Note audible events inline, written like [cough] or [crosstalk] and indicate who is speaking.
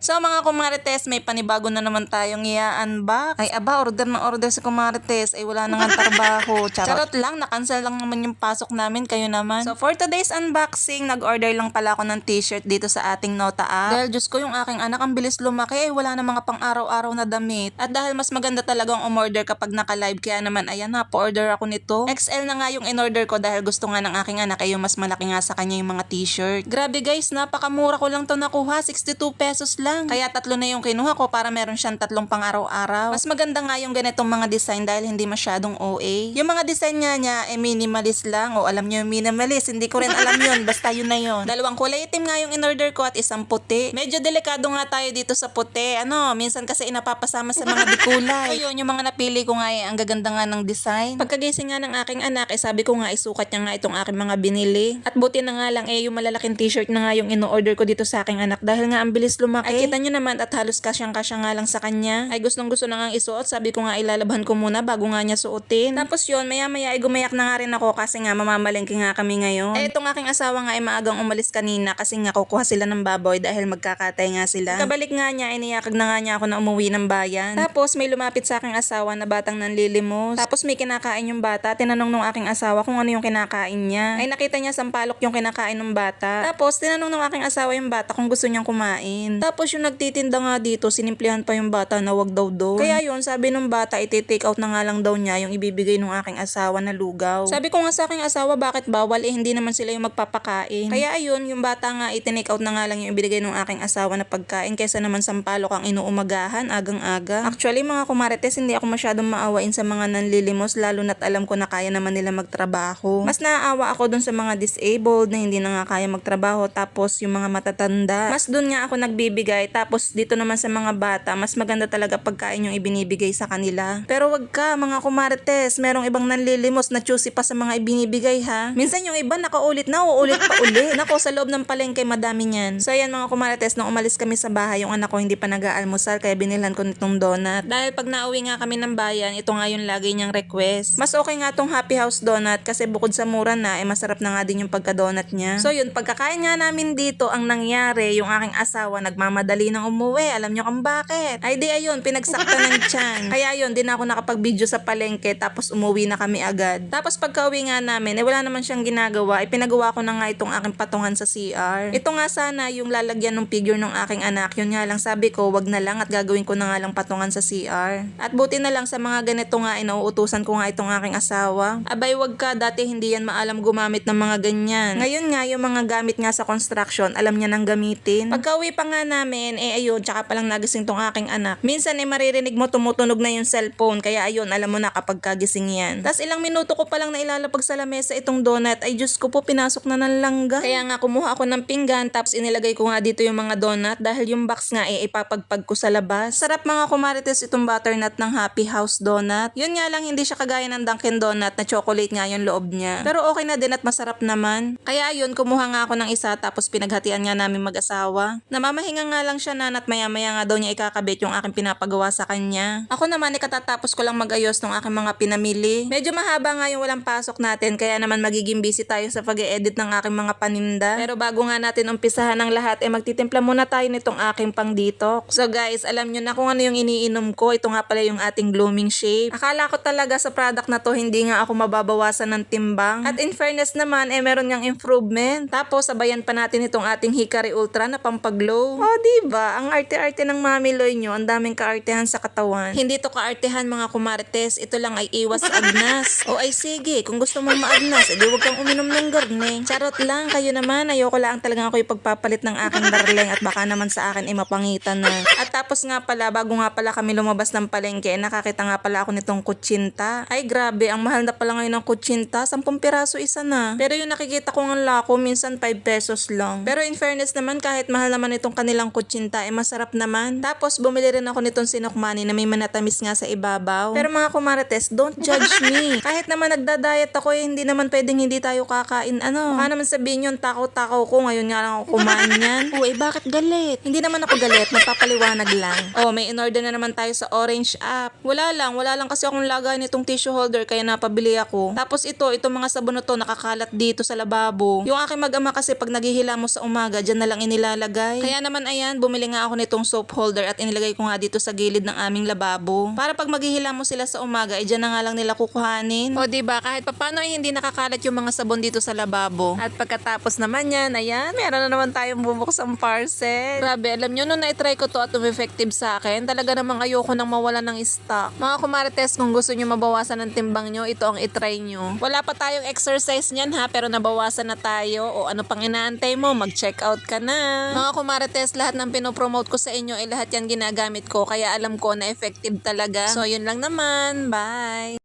Speaker 1: So mga kumarites, may panibago na naman tayong i-unbox. Ay aba, order na order si kumarites. Ay wala nang trabaho. [laughs] Charot. Charot lang, na-cancel lang naman yung pasok namin. Kayo naman. So for today's unboxing, nag-order lang pala ako ng t-shirt dito sa ating Nota app. Dahil Diyos ko, yung aking anak ang bilis lumaki. Ay wala na mga pang araw-araw na damit. At dahil mas maganda talagang umorder kapag naka-live. Kaya naman, ayan na, pa-order ako nito. XL na nga yung in-order ko dahil gusto nga ng aking anak ay yung mas malaki nga sa kanya yung mga t-shirt. Grabe guys, napakamura ko lang to nakuha. 62 pesos lang. Kaya tatlo na yung kinuha ko para meron siyang tatlong pang araw-araw. Mas maganda nga yung ganitong mga design dahil hindi masyadong OA. Yung mga design nga niya eh minimalist lang. O alam niyo yung minimalist, hindi ko rin alam yun. Basta yun na yun. Dalawang kulay itim nga yung in-order ko at isang puti. Medyo delikado nga tayo dito sa puti. Ano, minsan kasi inapapasama sa mga dikulay. [laughs] Ayun, yung mga napili ko nga eh, ang gaganda nga ng design. Pagkagising nga ng aking anak, eh sabi ko nga isukat niya nga itong aking mga binili. At buti na nga lang eh yung malalaking t-shirt na nga yung ino-order ko dito sa aking anak dahil nga ang bilis lumaki. Ay kita nyo naman at halos kasyang kasya nga lang sa kanya. Ay gustong gusto na nga isuot. Sabi ko nga ilalabhan ko muna bago nga niya suotin. Tapos yun, maya maya ay gumayak na nga rin ako kasi nga mamamalengke nga kami ngayon. Eh itong aking asawa nga ay maagang umalis kanina kasi nga kukuha sila ng baboy dahil magkakatay nga sila. Kabalik nga niya, iniyakag na nga niya ako na umuwi ng bayan. Tapos may lumapit sa aking asawa na batang nanlilimos. Tapos may kinakain yung bata. Tinanong nung aking asawa kung ano yung kinakain niya. Ay nakita niya sampalok yung kinakain ng bata. Tapos tinanong nung aking asawa yung bata kung gusto niyang kumain. Tapos yung nagtitinda nga dito, sinimplihan pa yung bata na wag daw doon. Kaya yun, sabi nung bata, iti-take out na nga lang daw niya yung ibibigay nung aking asawa na lugaw. Sabi ko nga sa aking asawa, bakit bawal? Eh, hindi naman sila yung magpapakain. Kaya ayun, yung bata nga, iti-take out na nga lang yung ibibigay nung aking asawa na pagkain kaysa naman sampalok ang inuumagahan, agang-aga. Actually, mga kumarites, hindi ako masyadong maawain sa mga nanlilimos, lalo na't alam ko na kaya naman nila magtrabaho. Mas naaawa ako dun sa mga disabled na hindi na nga kaya magtrabaho, tapos yung mga matatanda. Mas dun nga ako nagbibigay, tapos dito naman sa mga bata, mas maganda talaga pagkain yung ibinibigay sa kanila. Pero wag ka, mga kumarites, merong ibang nanlilimos na choosy pa sa mga ibinibigay ha. Minsan yung iba nakaulit na, uulit pa uli. [laughs] Nako, sa loob ng palengke, madami niyan. So ayan mga kumarites, nung umalis kami sa bahay, yung anak ko hindi pa nag-aalmusal, kaya binilhan ko nitong donut. Dahil pag nauwi nga kami ng bayan, ito nga yung lagi niyang request. Mas okay nga tong Happy House donut kasi bukod sa mura na, eh masarap na nga din yung pagka-donut niya. So yun, pagkakain nga namin dito, ang nangyari, yung aking asawa nagmamadali ng umuwi. Alam niyo kung bakit? Ay di ayun, pinagsakta ng tiyan. [laughs] Kaya yun, di na ako nakapag-video sa palengke tapos umuwi na kami agad. Tapos pagka-uwi nga namin, eh wala naman siyang ginagawa. Eh pinagawa ko na nga itong aking patungan sa CR. Ito nga sana yung lalagyan ng figure ng aking anak. Yun nga lang sabi ko, wag na lang at gagawin ko na nga lang patungan sa CR. At buti na lang sa mga ganito nga, inuutusan ko nga itong aking asawa. Abay wag ka, dati hindi yan maalam gumamit ng mga ganyan. Ngayon nga, yung mga gamit nga sa construction, alam niya nang gamitin. Pagka-uwi pa nga namin, eh ayun, tsaka palang nagising tong aking anak. Minsan eh maririnig mo tumutunog na yung cellphone, kaya ayun, alam mo na kapag kagising yan. Tapos ilang minuto ko palang nailalapag sa lamesa itong donut, ay Diyos ko po, pinasok na ng langga. Kaya nga kumuha ako ng pinggan, tapos inilagay ko nga dito yung mga donut, dahil yung box nga eh ipapagpag ko sa labas. Sarap mga kumarites itong butternut ng Happy House Donut. Yun nga lang, hindi siya kagaya ng Dunkin Donut na chocolate nga yung loob niya. Pero okay na din at masarap naman. Kaya yun, kumuha nga ako ng isa tapos pinaghatian nga namin mag-asawa. Namamahinga nga lang siya na at maya-maya nga daw niya ikakabit yung aking pinapagawa sa kanya. Ako naman, ikatatapos ko lang mag-ayos ng aking mga pinamili. Medyo mahaba nga yung walang pasok natin kaya naman magiging busy tayo sa pag edit ng aking mga paninda. Pero bago nga natin umpisahan ng lahat, eh magtitimpla muna tayo nitong aking pang detox. So guys, alam nyo na kung ano yung iniinom ko. Ito nga pala yung ating blooming shape. Akala ko talaga sa product na to, hindi nga ako mababawasan ng timbang. At in fairness naman, eh meron niyang improvement. Tapos, sabayan pa natin itong ating Hikari Ultra na pampaglow. Oh, diba? Ang arte-arte ng Mami Loy nyo, ang daming kaartehan sa katawan. Hindi to kaartehan mga kumarites, ito lang ay iwas agnas. o ay sige, kung gusto mo maagnas, edi huwag kang uminom ng garne. Charot lang, kayo naman, ayoko lang talaga ako ipagpapalit ng aking darling at baka naman sa akin ay mapangitan na. At tapos nga pala, bago nga pala kami lumabas ng palengke, nakakita nga pala ako nitong kutsinta. Ay grabe, ang mahal na pala ngayon ng kutsinta, 10 piraso isa na. Pero yung nakikita ko ng lako, minsan 5 pesos lang. Pero in fairness naman, kahit mahal naman itong kanilang kutsinta, eh masarap naman. Tapos bumili rin ako nitong sinokmani na may manatamis nga sa ibabaw. Pero mga kumarites, don't judge me. [laughs] Kahit naman nagda-diet ako, eh, hindi naman pwedeng hindi tayo kakain. Ano? Baka naman sabihin yun, takaw-takaw ko, ngayon nga lang ako kumain yan. [laughs] oh, eh bakit galit? Hindi naman ako galit, nagpapaliwanag lang. Oh, may in-order na naman tayo sa Orange app. Wala lang, wala lang kasi akong lagay nitong tissue holder kaya napabili ako. Tapos ito, itong mga sabon na to nakakalat dito sa lababo. Yung aking mag-ama kasi pag naghihilamos sa umaga, dyan na lang inilalagay. Kaya naman ayan, bumili nga ako nitong soap holder at inilagay ko nga dito sa gilid ng aming lababo. Para pag maghihilamos sila sa umaga, eh dyan na nga lang nila kukuhanin. O diba, kahit papano ay hindi nakakalat yung mga sabon dito sa lababo. At pagkatapos naman yan, ayan, meron na naman tayong bubuksang parcel. Grabe, alam nyo, nung na-try ko to at effective sa akin, talaga namang ayoko nang mawala ng stock. Mga kumarites, kung gusto nyo mabawasan ng timbang nyo, ito ang itry nyo. Wala pa tayong exercise niyan ha, pero nabawasan na tayo. O ano pang inaantay mo, mag-check out ka na. Mga kumarites, lahat ng pinopromote ko sa inyo, ay lahat yan ginagamit ko. Kaya alam ko na effective talaga. So, yun lang naman. Bye!